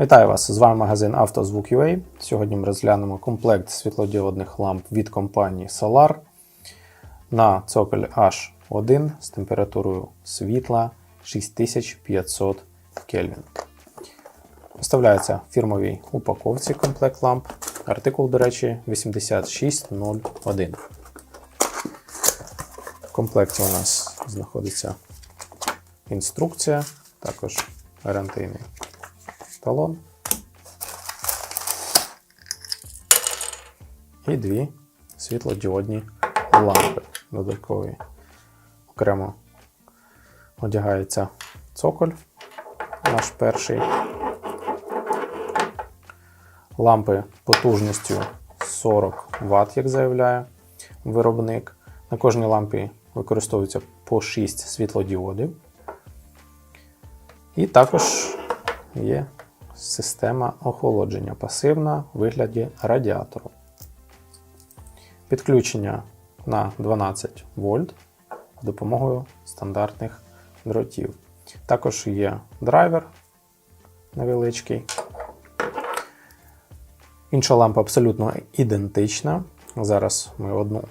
Вітаю вас! З вами магазин «Автозвук.UA». Сьогодні ми розглянемо комплект світлодіодних ламп від компанії Solar на цоколь H1 з температурою світла 6500 Кельвін. Поставляється в фірмовій упаковці комплект ламп. Артикул, до речі, 8601. В комплекті у нас знаходиться інструкція, також гарантийний талон. І дві світлодіодні лампи додаткові. Окремо одягається цоколь, наш перший. Лампи потужністю 40 Вт, як заявляє виробник. На кожній лампі використовується по 6 світлодіодів. І також є система охолодження пасивна в вигляді радіатору. Підключення на 12 вольт з допомогою стандартних дротів. Також є драйвер невеличкий. Інша лампа абсолютно ідентична. Зараз ми одну е,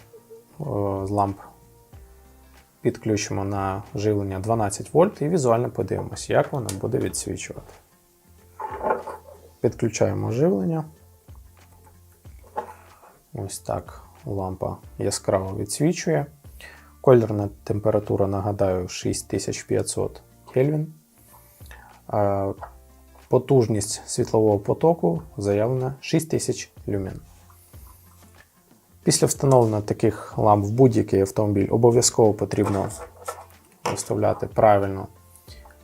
з ламп підключимо на живлення 12 вольт і візуально подивимося, як вона буде відсвічувати. Підключаємо живлення. Ось так лампа яскраво відсвічує. Кольорна температура, нагадаю, 6500 Кельвін. Потужність світлового потоку заявлена 6000 люмен. Після встановлення таких ламп в будь-який автомобіль обов'язково потрібно виставляти правильно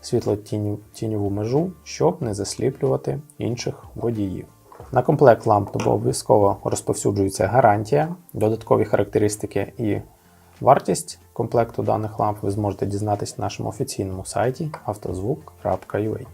світло-тіньову межу, щоб не засліплювати інших водіїв. На комплект ламп обов'язково розповсюджується гарантія, додаткові характеристики і вартість комплекту даних ламп ви зможете дізнатися на нашому офіційному сайті автозвук.ua.